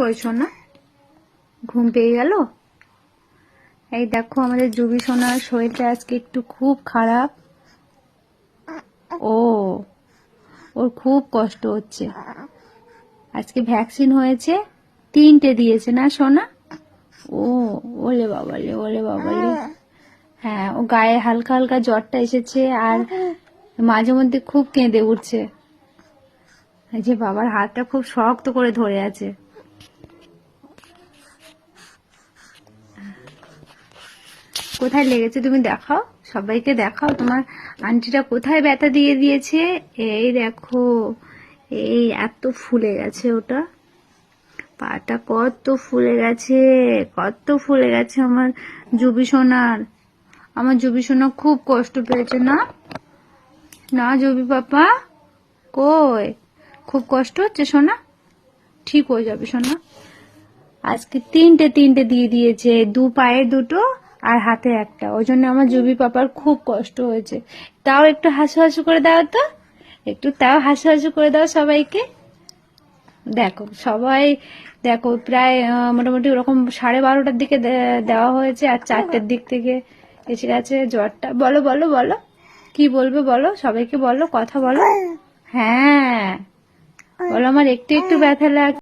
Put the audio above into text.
করেছ না? ঘুম পেয়ে গেল? এই দেখো আমাদের জুবি সোনার শরীরটা আজকে একটু খুব খারাপ। ও, ওর খুব কষ্ট হচ্ছে। আজকে ভ্যাকসিন হয়েছে, তিনটে দিয়েছে না সোনা? ও ওলে বাবালে ওলে বাবালে হ্যাঁ ও গায়ে হালকা হালকা জ্বরটা এসেছে আর মাঝে মধ্যে খুব কেঁদে উঠছে। যে বাবার হাতটা খুব শক্ত করে ধরে আছে। কোথায় লেগেছে তুমি দেখাও, সবাইকে দেখাও। তোমার আন্টিটা কোথায় ব্যথা দিয়ে দিয়েছে? এই দেখো, এই এত ফুলে গেছে ওটা। পাটা কত ফুলে গেছে, কত ফুলে গেছে আমার জুবি সোনার। আমার জুবি সোনা খুব কষ্ট পেয়েছে, না? না, জুবি পাপা? কই? খুব কষ্ট হচ্ছে, সোনা? ঠিক হয়ে যাবে, সোনা। আজকে তিনটে তিনটে দিয়ে দিয়েছে, দু পায়ে দুটো আর হাতে একটা। ওই জন্য আমার জুবি পাপার খুব কষ্ট হয়েছে। তাও একটু হাসু হাসু করে দাও তো। একটু তাও হাসু হাসু করে দাও সবাইকে। দেখো, সবাই দেখো, প্রায় মোটামুটি ওরকম সাড়ে বারোটার দিকে দেওয়া হয়েছে আর চারটের দিক থেকে এসে গেছে জ্বরটা। বলো বলো বলো। কি বলবে বলো? সবাইকে বলো, কথা বলো। হ্যাঁ। বলো আমার একটু একটু ব্যথা লাগ